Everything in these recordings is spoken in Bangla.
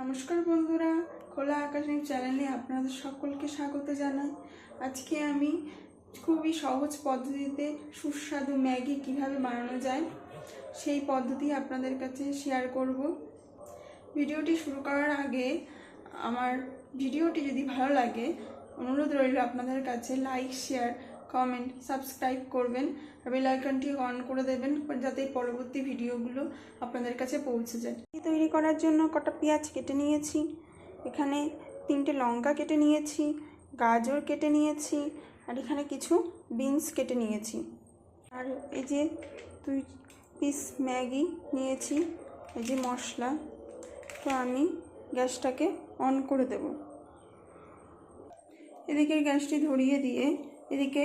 নমস্কার বন্ধুরা, খোলা আকাশের চ্যানেলে আপনাদের সকলকে স্বাগত জানাই। আজকে আমি খুবই সহজ পদ্ধতিতে সুস্বাদু ম্যাগি কীভাবে বানানো যায়, সেই পদ্ধতি আপনাদের কাছে শেয়ার করব। ভিডিওটি শুরু করার আগে আমার ভিডিওটি যদি ভালো লাগে, অনুরোধ রইল আপনাদের কাছে লাইক, শেয়ার কমেন্ট সাবস্ক্রাইব করবেন বেল আইকনটি অন করে দেবেন, যাতে পরবর্তী ভিডিওগুলো আপনাদের কাছে পৌঁছে যায়। তৈরি করার জন্য কটা পেঁয়াজ কেটে নিয়েছি। এখানে তিনটে লঙ্কা কেটে নিয়েছি, গাজর কেটে নিয়েছি, আর এখানে কিছু বিনস কেটে নিয়েছি। আর এই যে দুই পিস ম্যাগি নিয়েছি, এই যে মশলা, তো আমি গ্যাসটাকে অন করে দেব। এদিকে গ্যাসটি ধরিয়ে দিয়ে এদিকে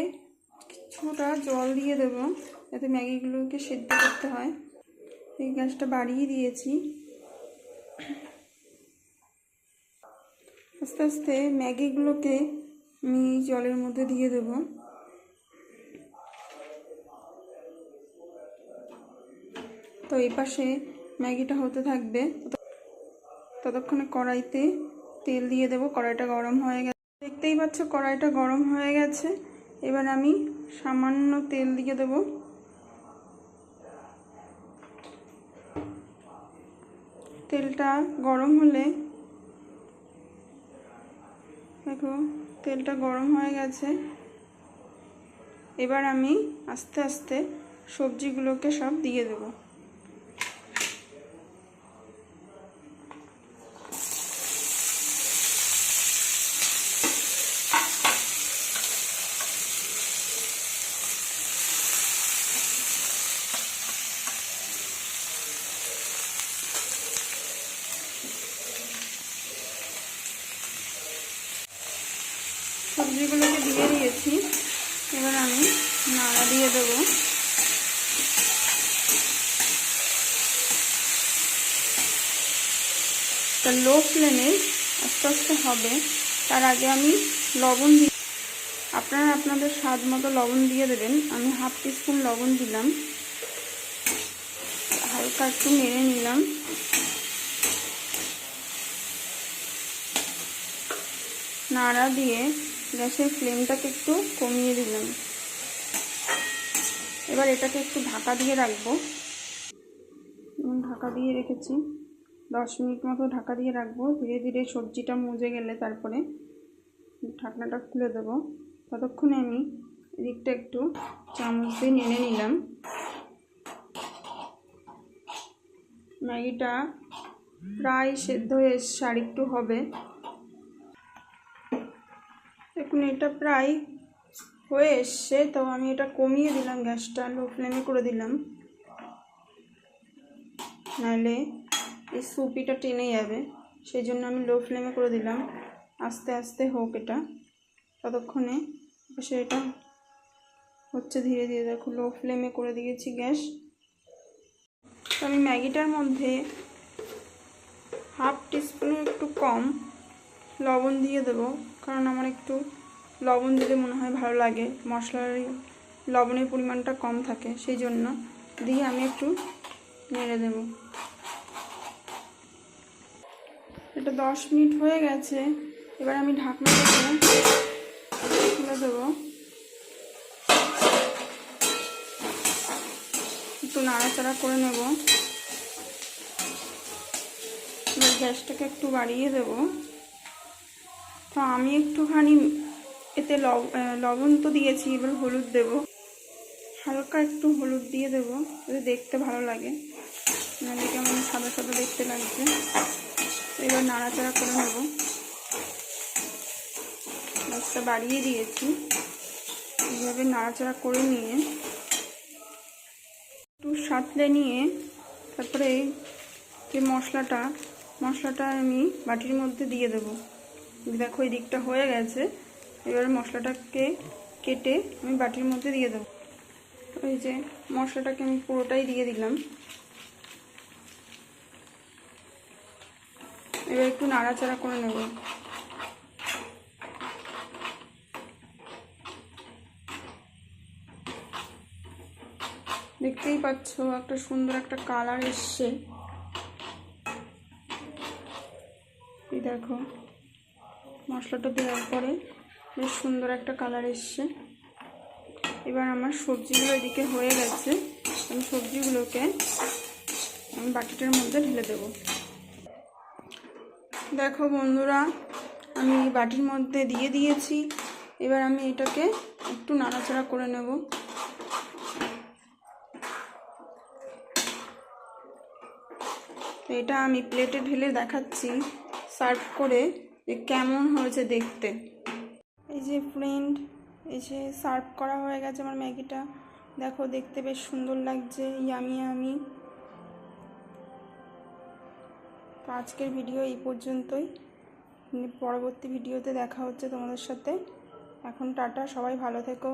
কিছুটা জল দিয়ে দেবো, যাতে ম্যাগিগুলোকে সেদ্ধ করতে হয়। এই গ্যাসটা বাড়িয়ে দিয়েছি। আস্তে আস্তে ম্যাগিগুলোকে আমি জলের মধ্যে দিয়ে দেব। তো এই পাশে ম্যাগিটা হতে থাকবে। ততক্ষণে কড়াইতে তেল দিয়ে দেবো। কড়াইটা গরম হয়ে গেছে। দেখতেই পাচ্ছ কড়াইটা গরম হয়ে গেছে। এবার আমি সামান্য তেল দিয়ে দেব। তেলটা গরম হলে দেখো, তেলটা গরম হয়ে গেছে। এবার আমি আস্তে আস্তে সবজিগুলোকে সব দিয়ে দেবো। সবজিগুলোকে দিয়ে দিয়েছি। এবার আমি নাড়া দিয়ে দেবো। তা লো ফ্লেমে আস্তে আস্তে হবে। তার আগে আমি লবণ দিই আপনারা আপনাদের স্বাদ মতো লবণ দিয়ে দেবেন। আমি হাফ টিস্পুন লবণ দিলাম। হালকা একটু নেড়ে নিলাম। নাড়া দিয়ে গ্যাসের ফ্লেমটাকে একটু কমিয়ে দিলাম। এবার এটাকে একটু ঢাকা দিয়ে রাখব। ঢাকা দিয়ে রেখেছি। দশ মিনিট মতো ঢাকা দিয়ে রাখব। ধীরে ধীরে সবজিটা মজে গেলে তারপরে ঢাকনাটা খুলে দেবো। ততক্ষণে আমি এদিকটা একটু চামচ দিয়ে নেড়ে নিলাম। ম্যাগিটা প্রায় সেদ্ধ হয়ে আর একটু হবে। দেখুন এটা প্রায় হয়ে এসছে তো আমি এটা কমিয়ে দিলাম গ্যাসটা, লো ফ্লেমে করে দিলাম। নাহলে এই সুপিটা টেনে যাবে, সেই জন্য আমি লো ফ্লেমে করে দিলাম। আস্তে আস্তে হোক এটা। ততক্ষণে সেটা হচ্ছে ধীরে ধীরে, দেখো লো ফ্লেমে করে দিয়েছি গ্যাস। তো আমি ম্যাগিটার মধ্যে হাফ টিস্পুনের একটু কম লবণ দিয়ে দেবো। কারণ আমার একটু লবণ দিলে মনে হয় ভালো লাগে। মশলার লবণের পরিমাণটা কম থাকে, সেই জন্য দিয়ে আমি একটু নেড়ে দেব। এটা দশ মিনিট হয়ে গেছে, এবার আমি ঢাকনা দিয়ে খুলে দেবো। একটু নাড়াচাড়া করে নেব। এবার গ্যাসটাকে একটু বাড়িয়ে দেবো। তো আমি একটুখানি এতে লবণ তো দিয়েছি, এবার হলুদ দেব। হালকা একটু হলুদ দিয়ে দেব যাতে দেখতে ভালো লাগে। নাহলে কেমন সাদা সাদা দেখতে লাগছে। এবার নাড়াচাড়া করে নেব। গ্যাসটা বাড়িয়ে দিয়েছি। এইভাবে নাড়াচাড়া করে নিয়ে একটু সাঁতলে নিয়ে তারপরে যে মশলাটা মশলাটা আমি বাটির মধ্যে দিয়ে দেবো। দেখো, এই দিকটা হয়ে গেছে। এবার মশলাটাকে কেটে আমি বাটির মধ্যে দিয়ে দেবো। ওই যে মশলাটাকে আমি পুরোটাই দিয়ে দিলাম। এবার একটু নাড়াচাড়া করে নেব। দেখতেই পাচ্ছ, একটা সুন্দর একটা কালার এসছে। দেখো। মশলাটা দেওয়ার পরে বেশ সুন্দর একটা কালার এসছে। এবার আমার সবজিগুলো এদিকে হয়ে গেছে। আমি সবজিগুলোকে আমি বাটিটার মধ্যে ঢেলে দেবো। দেখো বন্ধুরা, আমি বাটির মধ্যে দিয়ে দিয়েছি। এবার আমি এটাকে একটু নাড়াচাড়া করে নেব। এটা আমি প্লেটে ঢেলে দেখাচ্ছি। সার্ভ করে যে কেমন হয়েছে দেখতে? এই যে ফ্রেন্ড এই যে সার্ভ করা হয়ে গেছে আমার ম্যাগিটা। দেখো, দেখতে বেশ সুন্দর লাগছে ইয়ামি আমি তো আজকের ভিডিও এই পর্যন্তই। পরবর্তী ভিডিওতে দেখা হচ্ছে তোমাদের সাথে। এখন টাটা, সবাই ভালো থেকো।